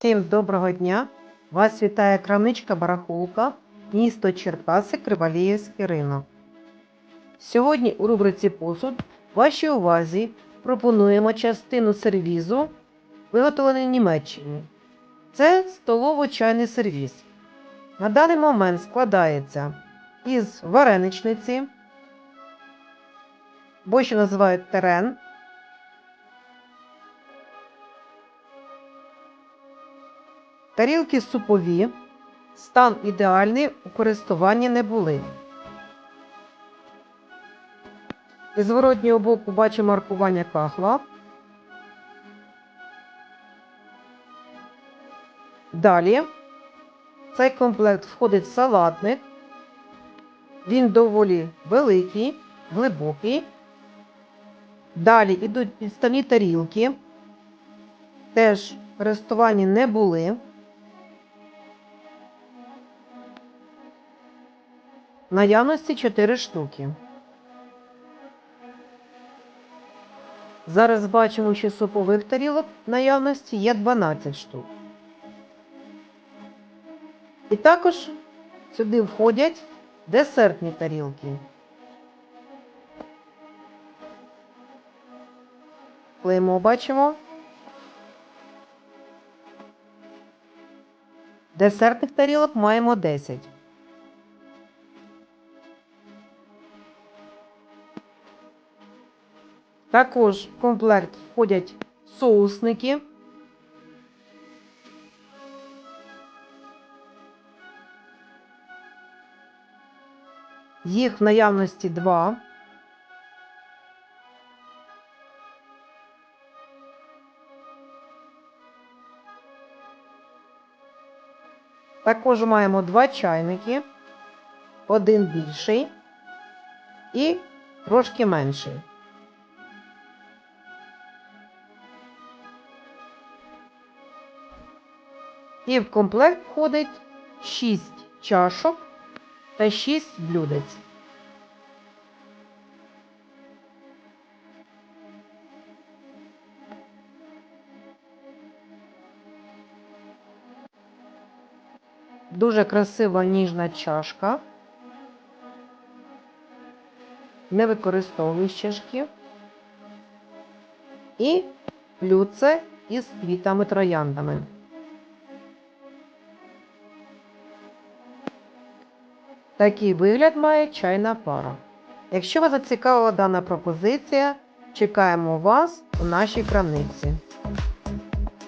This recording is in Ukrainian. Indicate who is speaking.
Speaker 1: Всім доброго дня! Вас вітає крамничка Барахолка, місто Черкаси, Криваліївський ринок. Сьогодні у рубриці Посуд вашій увазі пропонуємо частину сервізу, виготовлений в Німеччині. Це столово-чайний сервіз. На даний момент складається із вареничниці, або ще називають терен, Тарілки супові, стан ідеальний, у користуванні не були. Із зворотнього боку бачимо маркування кахла. Далі в цей комплект входить салатник. Він доволі великий, глибокий. Далі йдуть підставні тарілки. Теж в користуванні не були. Наявності 4 штуки. Зараз бачимо, що супових тарілок наявності є 12 штук. І також сюди входять десертні тарілки. Клеймо бачимо. Десертних тарілок маємо 10. Також в комплект входять соусники. Їх в наявності два. Також маємо два чайники, один більший і трошки менший. І в комплект входить 6 чашок та 6 блюдець. Дуже красива ніжна чашка. Не використовую чашки. І блюдце із квітами-трояндами. Такий вигляд має чайна пара. Якщо вас зацікавила дана пропозиція, чекаємо вас у нашій крамниці.